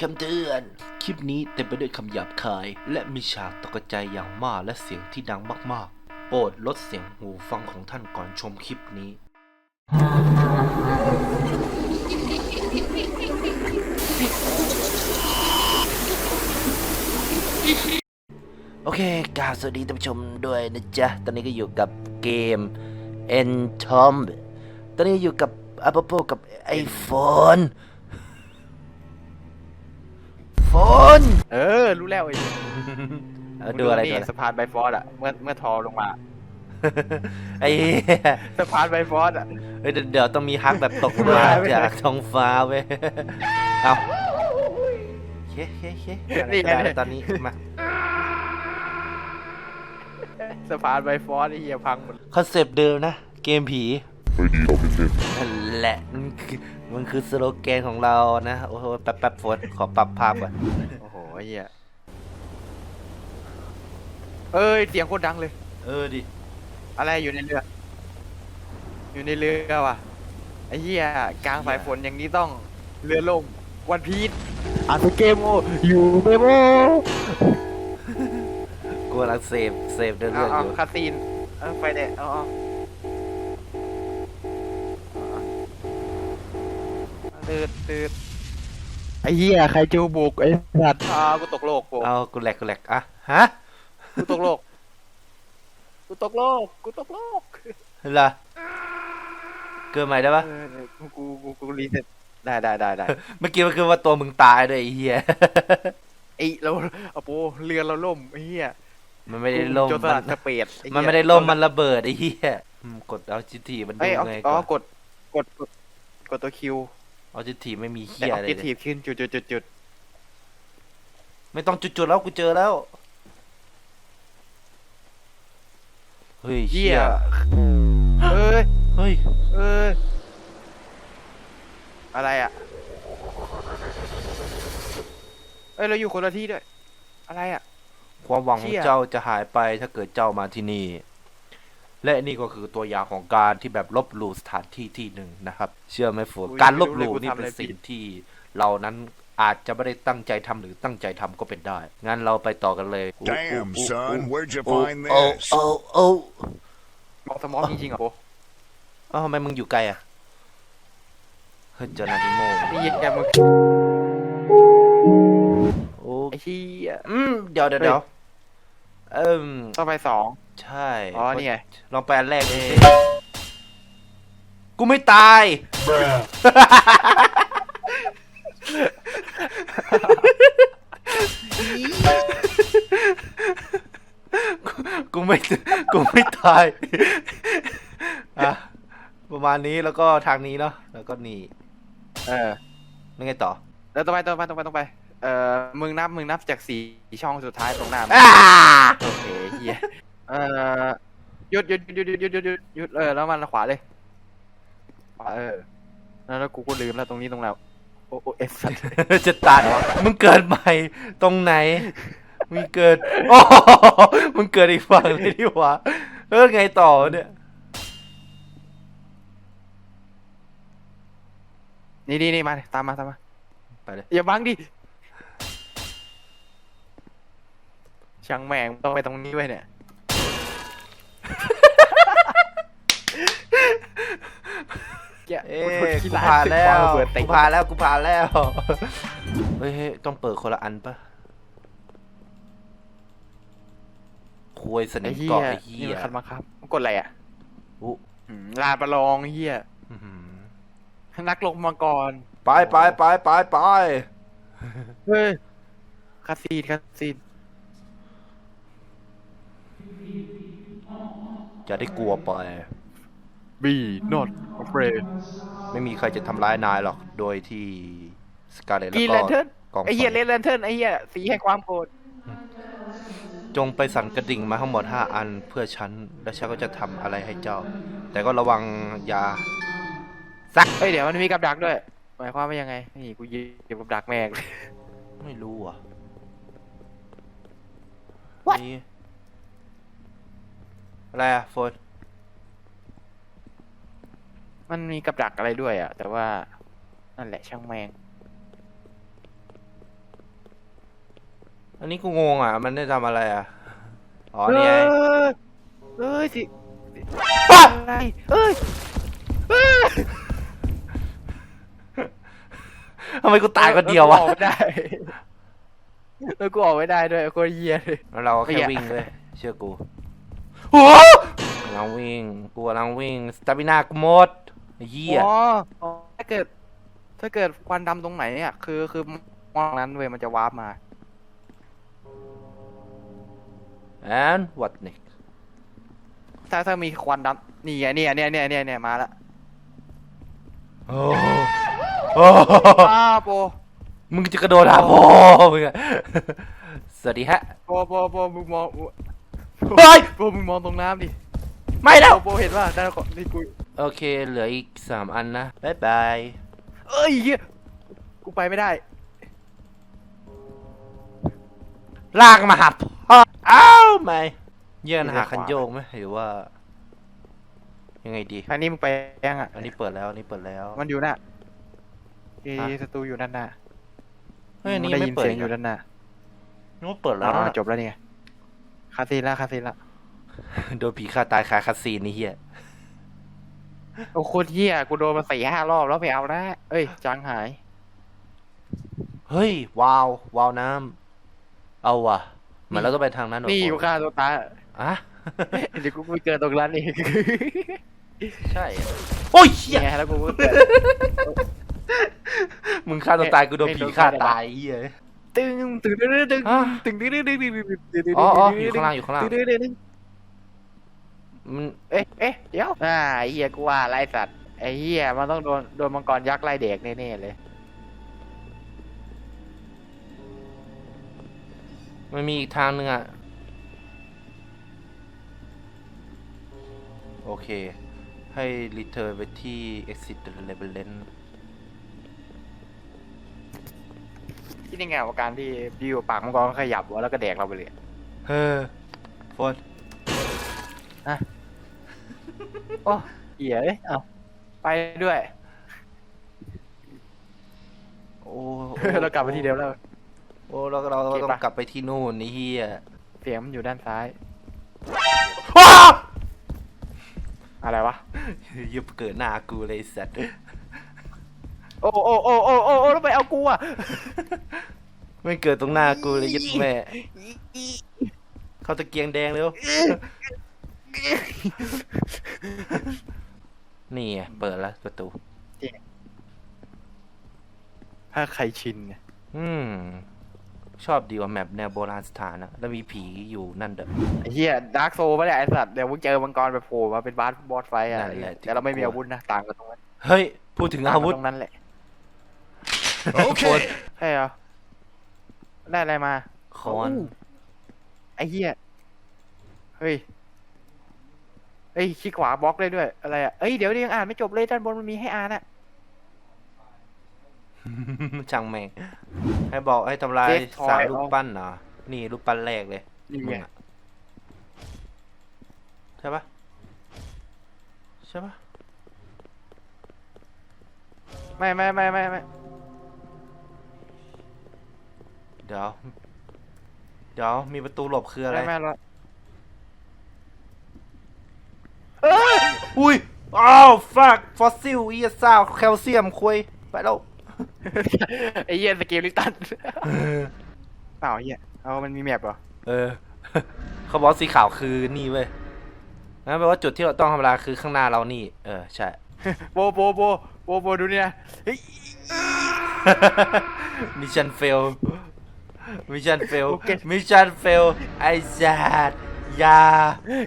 คำเตือน คลิปนี้เต็มไปด้วยคำหยาบคาย และมีฉากตกใจอย่างมากและเสียงที่ดังมากๆ โปรดลดเสียงหูฟังของท่านก่อนชมคลิปนี้ โอเคกราบสวัสดีท่านผู้ชมด้วยนะจ๊ะ ตอนนี้ก็อยู่กับเกม e n t o m b ตอนนี้อยู่กับ Apple กับ iPhone น เออ รู้แล้วไอ้เอาดูอะไรนี่ตัวนะสะพานไบฟอร์ดอะเมื่อเมื่อทอลงมาไอ้เหี้ยสะพานไบฟอร์ดอะเฮ้ยเดี๋ยวเดี๋ยวต้องมีฮักแบบตกลงมาไม่ได้จากท้องฟ้าเว้ยเอาเฮ้ยเฮ้ยเฮ้ยอะไรก็ได้แล้วตอนนี้มาสะพานไบฟอร์ดไอ้เหี้ยพังหมดคอนเซปต์เดิมนะ เกมผีเฮ้ยดีเราเป็นเล่นนั่นแหละมันคือมันคือสโลแกนของเรานะ โอ้โหแป๊บแป๊บโฟนขอปรับภาพก่อนโอ้โห ไอ้เหี้ยเอ้ยเสียงโคตรดังเลย เออดิ อะไรอยู่ในเรือ อยู่ในเรือว่ะไอ้เหี้ยกลางสายฝนอย่างนี้ต้องเรือล่มวันพีชอาสเกมโออยู่เบโมกูกำลังเซฟเซฟเรื่องเอาอเอายู่คาซีนเอาไฟเด็ดเอาเอาตืดตืด ไอ้เหี้ยใครจูบุกไอ้สัตว์อ้าวกูตกโลกโปเอากูแหลกกูแหลกอะฮะกูตกโลกกูตกโลกกูตกโลกเหรอเกิดใหม่ได้ปะเออกูกูกูกูรีเซ็ตได้ได้ได้ได้เมื่อกี้มันคือว่าตัวมึงตายด้วยไอ้เหี้ยไอ้เราเอาโปเรือเราล่มไอ้เหี้ยมันไม่ได้ล่มโจรสมัลัดนสเปดอ้เหี้ยมันไม่ได้ล่มมันระเบิดไอ้เหี้ยอืมกดเอาจิทีมันดูเอ้ยเอาไงอ๋อก่อนกดกดกดกดตัวคิว เอาจิทีไม่มีแต่เหี้ยอออะไรบเจเลทียฟขึ้นจุดจุดจุดจุดไม่ต้องจุดๆแล้วกูเจอแล้ว เฮ้ยเหี้เหี้ยยเอ้ยเฮ้ย เอ้ยอะไรอะเอ้ยเราอยู่คนละที่ด้วย อะไรอะ ความหวังขอเชี่งย เจ้าจะหายไปถ้าเกิดเจ้ามาที่นี่ และนี่ก็คือตัวอย่างของการที่แบบลบหลู่สถานที่ที่หนึ่งนะครับ เชื่อไหมฟูการลบหลู่นี่เป็นสิ่งที่เรานั้นอาจจะไม่ได้ตั้งใจทำหรือตั้งใจทำก็เป็นได้ งั้นเราไปต่อกันเลย Damn, son, where'd you โอ้ find โอ้ this? โอ้โอ้มองสมองจริงๆเหรอโปเอ้าทำไมมึงอยู่ไกลอะ เฮ้ยเจอนานิโมนี่ยังแกมึงโอ้ไอ้ที่อืมเดี๋ยวเดี๋ยวเดี๋ยวเอิ่มต้องไปสอง ใช่อ๋อนี่ไง ลองไปอันแรกดิกูไม่ตายกูกูไม่ กูไม่ตาย อะ ประมาณนี้แล้วก็ทางนี้เนาะ แล้วก็นี่ เออแล้วไงต่อ แล้วต้องไปต้องไปต้องไปต้องไป เอ่อมึงนับ มึงนับจากสี่ช่องสุดท้ายตรงหน้ามึงอ้าโอเคเฮีย เอ่อหยุดหยุดหยุดหยุดหยุดหยุดหยุดหยุดเออแล้วมันขวาเลยขวาเออแล้วแล้วกูก็ลืมแล้วตรงนี้ตรงแล้วโอ้โอเอฟสัตว์จะตัดมึงเกิดใหม่ตรงไหนมึงเกิดโอ้โหมึงเกิดอีกฝั่งเลยดีกว่าเออไงต่อเนี่ยนี่นี่นี่มาตามมาตามมาไปเลยอย่าบังดิช่างแม่งต้องไปตรงนี้ไว้ยเนี่ย เอ๊กูะขี้กูร้ยผ่านแล้วระเบิดเตะกูผ่านแล้วกูผ่านแล้ว เฮ้ยเฮ้ยต้องเปิดคนละอันปะคุยสนิไอ้มเหี้ยเกาะไอ้นี่เหี้ยมันคันมาครับมันกดอะไรอะอุ๊อืมลาประลองไอ้เหี้ยอื้อหือนักลงมาก่อนไปไปไปไปไปเฮ้ยคาซีนคาซีน จะได้กลัวไปบี not afraid ไม่มีใครจะทำร้ายนายหรอก โดยที่สกาเลตแล้วกีก็แลนเทิร์นกองไอ้เหี้ยไฟเลนแลนเทิร์นไอ้เหี้ยสีแห่งความโกรธจงไปสั่นกระดิ่งมาทั้งหมดห้าอันเพื่อฉัน และฉันก็จะทำอะไรให้เจ้า แต่ก็ระวังอย่าเฮ้ยเดี๋ยวมันมีกับดักด้วย หมายความว่ายังไงนี่กูยิงกับดักแม่งเลย ไม่รู้อะ What? นี่ อะไรอะโฟนมันมีกับดักอะไรด้วยอะแต่ว่านั่นแหละช่างแม่งอันนี้กูงงอะ มันได้ทำอะไรอะ อ๋อนี่ไงเอ้ยเอ้ยสิอะอะไรเอ้ยเอ้ยทำไมกูตายคนเดียววะออกไม่ได้ แล้วกูออกไม่ได้ด้วยโคตรเหี้ยเลย แล้วเราก็แค่ไม่อยากวิ่งเลย เชื่อกู โอ้กำลังวิ่งกูกำลังวิ่งสตามินากูหมดไอ้เหี้ยอ๋ออ๋อถ้าเกิด ถ้าเกิดควันดำตรงไหนอะ คือคือมองนั้นเว้ยมันจะวาร์ปมา and what next ถ้าถ้ามีควันดำนี่ไงเนี่ยเนี่ยเนี่ยเนี่ยเนี่ยมาละโอ้โอ้อ้าโปมึงจะกระโดดหาพ่อมึงอะสวัสดีฮะ โปโปโปมึงมอง เฮ้ยโปมึงมองตรงน้ำดิไม่แล้วโปโปเห็นว่าได้านขอนี่กูโอเค เหลืออีกสามอันนะบ๊ายบายเอ้ยเหี้ยกูไปไม่ได้ ลากมาหาพ่ออ้าวไม่เยื่อนหาคันโยกไหมหรือว่า ยังไงดี อันนี้มึงไปยังอะอันนี้เปิดแล้วอันนี้เปิดแล้วมันอยู่น่ะเอฮะศัตรูอยู่นั่นน่ะเฮ้ยอันนี้ได้ไม่ยินเปิดเสียงอีกอยู่เหรอนั่นน่ะนึกว่าเปิดแล้วอ่านะจบแล้วนี่ไง คาซีนละคาซีนละโดนผีฆ่าตายคาคาซีนนี่เฮียโอ้โคตรเหี้ยกูโดนมาสี่ห้ารอบแล้วไม่เอานะเอ้ยจังหาย เฮ้ยว้าวว้าวน้ำเอาว่ะเหมือนเราต้องไปทางนั้นหนี่อยู่ค่ะฆ่าตัวตายอะเดี๋ยวกูไปเกิดตรงนั้นเองใช่โอ้ยเฮียเนี่ยแล้วกูก็เกิดมึงฆ่าตัวตายกูโดนไม่ผีโดนฆ่าฆ่าตายเฮีย ตึงตึงตึงตึงตึงอะตึงตึงตึงตึงตึงตึงตึงตึงอ๋ออ๋ออยู่ข้างล่างอยู่ข้างล่างตึงตึงตึงตึงมันเอ๊ะเอ๊ะเดี๋ยวอ่าเหี้ยกูว่าไล่สัตว์ไอ้เหี้ยมันต้องโดนโดนมังกรยักษ์ไล่เด็กแน่ๆเลยมันมีอีกทางหนึ่งอะโอเค ให้รีเทิร์นไปที่ exit the labyrinth ที่นี่ไงว่าการที่ที่อยู่ปากมังกรขยับหัวแล้วก็แดกเราไปเลยเฮ้อฟอนโอ้เหี้ยเอ้ยเอาไปด้วยโอ้เรากลับไปที่เดิมแล้ว โอ้เราเราโอเคต้อปะงกลับไปที่นู่นนี่เฮียเสียงมันอยู่ด้านซ้ายว้าอะไรวะยุบเกิดหน้ากูเลยไอ้สัตว์ โอ้โอ้โอ้โอ้โอ้โอ้แล้วไปเอากูอะไม่เกิดตรงหน้ากูเลยยึดแม่ เข้าตะเกียงแดงเร็ว นี่ไงเปิดแล้วประตู ถ้าใครชินเนี่ยอืม ชอบดีกว่าแมปแนวโบราณสถานนะแล้วมีผีอยู่นั่นเด้อ ไอ้เหี้ยดาร์กโซไม่ได้ไอ้สัตว์เดี๋ยวมึงเจอมังกรไปโผล่มาเป็นบาสบอสไฟอะนั่นแหละที่แต่เราไม่มีกลัวอาวุธนะต่างกันตรงนั้นเฮ้ย พูดถึงอาวุธ ต่งกันตรงนั้นแหละ Okay. ใช่เหรอ ได้อะไรมาคอนไอ้เหี้ย เฮ้ยเฮ้ยคลิกขวาบล็อกได้ด้วย อะไรอะ เอ้ย เดี๋ยวเดี๋ยวยังอ่านไม่จบเลยด้านบนมันมีให้อ่านอะ ช่างแม่งให้บอกให้ทำลาย Death Toy สามรูปปั้นเหรอ นี่รูปปั้นแรกเลยนี่มึไงงอะใช่ปะใช่ปะไม่ไม่ไม่ไม่ไม่ เดี๋ยว เดี๋ยวมีประตูหลบคืออะไรไม่ไม่หรอกอุ้ย อ้าวฟักฟอสซิลอีซ่าแคลเซียมคุย ไปแล้ว ไอ้เหี้ยสกิลลิตันเปล่าไอ้เหี้ยเอามันมีแมปเหรอเออ เขาบอกสีขาวคือนี่เว้ยงั้นแปลว่าจุดที่เราต้องทำลายคือข้างหน้าเรานี่ เออ ใช่ โบโบโบโบโบดูเนี่ยเฮ้ย มิชชั่นเฟล มิชชั่นเฟลโอเคมิชชั่นเฟล ไอ้จัดอยา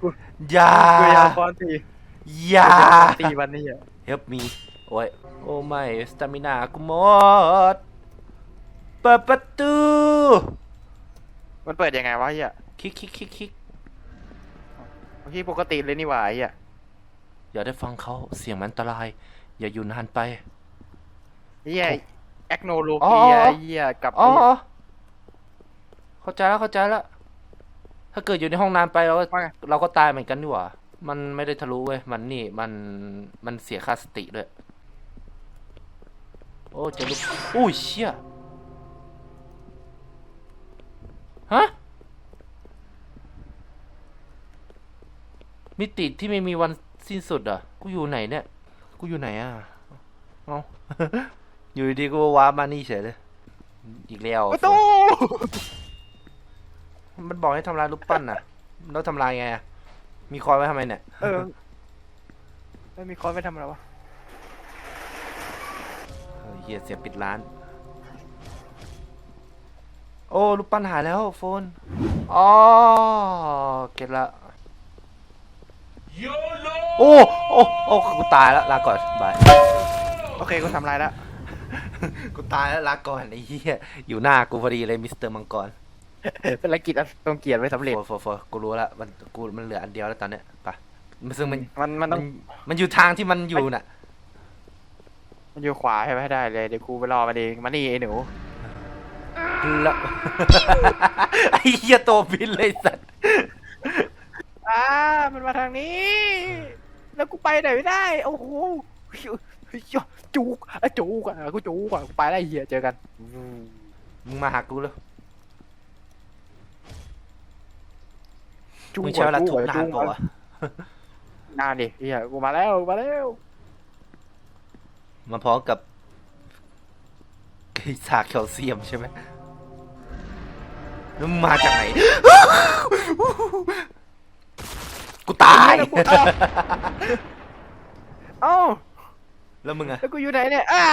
กูอยา กูยาวฟอนตีอยาตีวันนี้อะ help me โอ้ย โอ้ไม่ สตามินากูหมด เปิดประตู มันเปิดยังไงวะไอ้เหี้ยคลิกคลิกคลิกคลิกเมื่อกี้ปกติเลยนี่หว่าไอ้เหี้ยอย่าได้ฟังเขาเสียงมันอันตราย อย่าอยู่นานไปไอ้เหี้ยแอคโนโลอ๋อเกียอ๋อไอ้เหี้ยกับอ๋อไอ้ เข้าใจแล้วเข้าใจแล้วถ้าเกิดอยู่ในห้องนานไปเราก็ว่าไง เราก็ตายเหมือนกันดีกว่า มันไม่ได้ทะลุเว้ย มันนี่มันมันเสียค่าสติด้วย โอ้เจะลุกอุ้ยเชี่ยฮะ มิติที่ไม่มีวันสิ้นสุดเหรอะ กูอยู่ไหนเนี่ย กูอยู่ไหนอะ เอา อยู่ดีๆกูว้าร์ปมานี่เฉยเลย อีกแล้ว ประตู มันบอกให้ทำลายรูปปั้นน่ะแล้วทำลายไงอะมีคอยไว้ทำไมเนี่ยเออไม่มีคอนไปทำอะไรวะ เออเฮียเสียงปิดร้าน โอ้รูปปั้นหายแล้วโฟนอ๋อเก็ตละโอ้โอ้โอ้กูตายแล้วลาก่อนบาย โอเคกูทำลายแล้ว กูตายแล้วลาก่อนไอ้เหี้ยอยู่หน้ากูพอดีเลยมิสเตอร์มังกร ภารกิจอันทรงเกียรติไว้สำเร็จโฟโฟโฟกูรู้แล้วมันกูมันเหลืออันเดียวแล้วตอนเนี้ยไปมันซึ่งมันมันมันมัต้อนงมันอยู่ทางที่มันอยู่น่ะ มันอยู่ขวาให้ไปให้ได้เลยเดี๋ยวกูไปรอมันเองมานี่ไอ้หนูแล้ว ไอ้เหี้ยตัวบินเลยสัตว์อ่ามันมาทางนี้ แล้วกูไปไหนไม่ได้ โอ้โหจุกอะจุกอะกูจุกอะกูไปได้เหี้ยเจอกัน มึงมาหากูเลย จุก มึงใช้เวลาทุบนานจุเปล่าวะนานดิเหี้ยกูมาแล้วกูมาแล้ว มาพร้อมกับไอ้สากแคลเซียมใช่ไหมแล้วมึงมาจากไหน กูตาย เอ้า แล้วมึงอะแล้วกูอยู่ไหนเนี่ยอ้า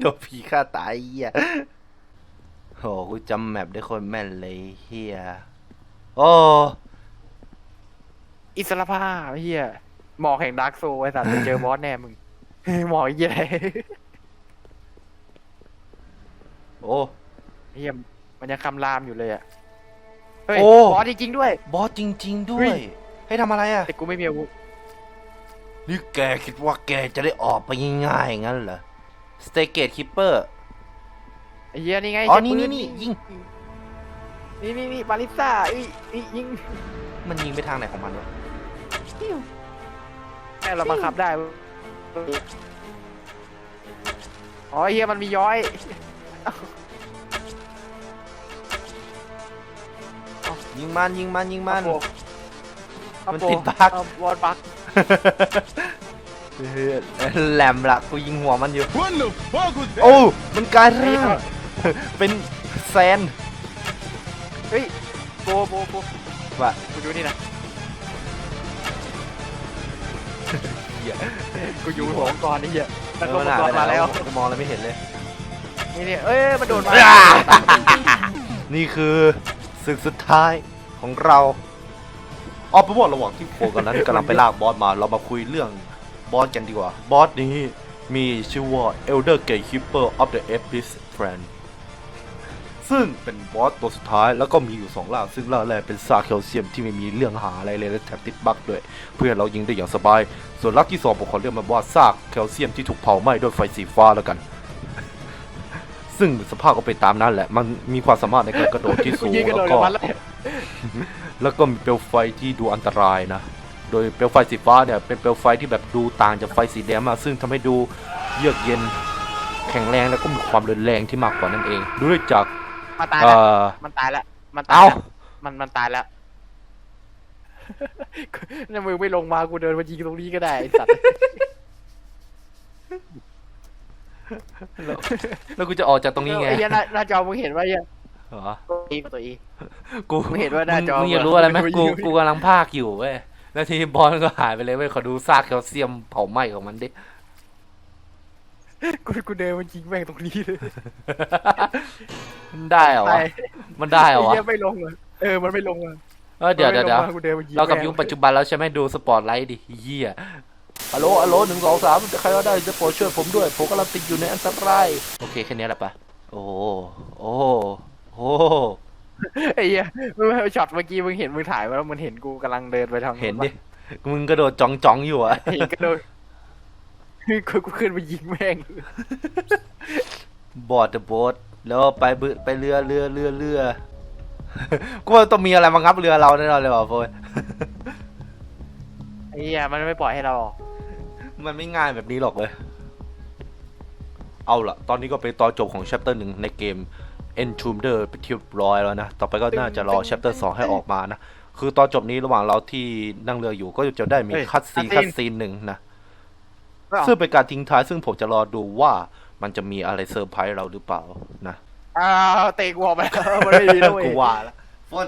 โดนผีฆ่าตายไอ้เฮียโห กูจำแมปได้คนแม่นเลยเฮียโอ้ อิสรภาพไอ้เหี้ยหมอกแห่งดาร์กโซไอ้สัตว์เจอบอสแน่มึงหมอกไอ้เหี้ยอะไรโอ้ไอ้เหี้ยมันยังคำรามอยู่เลยอะเฮ้ยโอ้ บอสจริงๆด้วย บอสจริง ๆ ด้วเฮ้ย ย ให้ทำอะไรอะแต่กูไม่มีอาวุธนี่แกคิดว่าแกจะได้ออกไปง่ายๆงั้นเหรอสเตเกตคิปเปอร์ ไอ้เหี้ยนี่ไงอ๋อใช้นี่ปืนี่นี่ยิง นี่นี่นี่บาลิซ่าอีอียิงมันยิงไปทางไหนของมันวะ แม่เราบังคับได้อ๋อไอ้เหี้ยมันมีย้อยยิงมันยิงมันยิงมันครับมันผมติดบั๊กเอาวอลบักเฮ้ยแหลมละกูยิงหัวมันอยู่ What the fuck was that? โอ้ มันกลายร่างเป็นแซน เฮ้ยโบโบโบว่ะกูดูนี่นะ หี้ยกูอยู่หัวมังกรนี่เหี้ยเอมันอก็มันมังหากรไปมาแล้แล้ววกูมองอะไรไม่เห็นเลย นี่นี่เอ้ยมันโดดมาอ่านี่คือศึกสุดท้ายของเราเอาเป็นว่าระหว่างที่โคกันนั้นกำลังไปลากบอสมา เรามาคุยเรื่องบอสกันดีกว่า บอสนี้มีชื่อว่า Elder Gatekeeper of the Abyss Friend ซึ่งเป็นบอสตัวสุดท้ายแล้วก็มีอยู่สองล่างซึ่งล่างแรกเป็นซาเคลเซียมที่ไม่มีเรื่องหาอะไรเลยและแถมติดบั๊กด้วย เพื่อให้เรายิงได้อย่างสบาย ส่วนลักที่สองผมขอเรียกมันว่าซากแคลเซียมที่ถูกเผาไหม้ด้วยไฟสีฟ้าแล้วกัน ซึ่งสภาพก็เป็นตามนั้นแหละ มันมีความสามารถในการกระโดดที่กูสูงยิงกระโดแล้วดก็กับมันแล้วแล้วก็มีเปลวไฟที่ดูอันตรายนะ โดยเปลวไฟสีฟ้าเนี่ยเป็นเปลวไฟที่แบบดูต่างจากไฟสีแดงมาก ซึ่งทำให้ดูเยือกเย็นแข็งแรงแล้วก็มีความรุนแรงที่มากกว่านั่นเอง ด้วยจาก มันตายเอ่แล้วอ มันตายแล้วมันตายเอ้า แล้วมันมันตายแล้วนี่มึงไม่ลงมากูเดินมายิงตรงนี้ก็ได้ไอ้สัตว์แล้วกูจะออกจากตรงนี้ไงไอ้เหี้ยหน้าหน้าจอมึงเห็นว่าเหี้ยเหรอตัวอีตัวอี กูมึงเห็นว่าหน้าจอมึงอยากรู้อะไรไหมกูกูกำลังพากอยู่เว้ยแล้วทีนี้บอลก็หายไปเลยเว้ยขอดูซากแคลเซียมเผาไหม้ของมันดิ กูกูเดินมายิงแม่งตรงนี้เลยมันได้เหรอวะตายมันได้เหรอไอ้วะเหี้ยไม่ลงเลยเออมันไม่ลงเลยเออเดี๋ยวเดี๋ยวเดี๋ยวกูเดินมายิงเรากับแม่งยุคปัจจุบันแล้วใช่ไหมดูสปอร์ตไลท์ดิเฮียฮัลโหลฮัลโหลหนึ่งสองสามใครก็ได้จะโปรดช่วยผมด้วย ผมกำลังติดอยู่ในอันตรายโอเคแค่นี้แหละปะโอ้โหโอ้โหโอ้โหไอ้เหี้ยมึงช็อตเมื่อกี้มึงเห็นมึงถ่ายมาแล้วมึงเห็นกูกำลังเดินไปทางเห็นดิมึงกระโดดจ้องจ้องๆอยู่อะเห็นกระโดด กูกูขึ้นไปยิงแม่ง บอดเดอะโบ๊ทแล้วไปบึไปเรือเรือเรือเรือ กูว่าต้องมีอะไรมางับเรือเราแน่นอนเลยว่ะโฟยไอ้เหี้ยมันไม่ปล่อยให้เราออกมันไม่ง่ายแบบนี้หรอกเลย เอาล่ะ ตอนนี้ก็เป็นตอนจบของ chapter หนึ่งในเกม Entombed ไปเรียบร้อยแล้วนะ ต่อไปก็น่าจะรอ chapter 2ให้ออกมานะ คือตอนจบนี้ระหว่างเราที่นั่งเรืออยู่ก็จะได้มีเฮ้ยคัดซีน cutscene คัดซีนหนึ่งนะไม่เอา ซึ่งเป็นการทิ้งท้ายซึ่งผมจะรอดูว่ามันจะมีอะไรเซอร์ไพรส์เราหรือเปล่านะอ้าวเตะกูออกไปแล้วมันไม่ดีด้วยกูว่าแล้วฟอน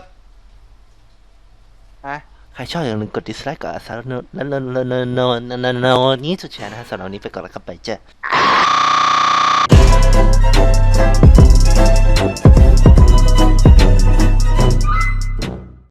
ฮะใครชอบอย่าลืมกด dislike กับสารนนนนนนนนนนี้สุดแชร์นะฮะสำหรับวันนี้ไปก่อนแล้วครับไปเจ้า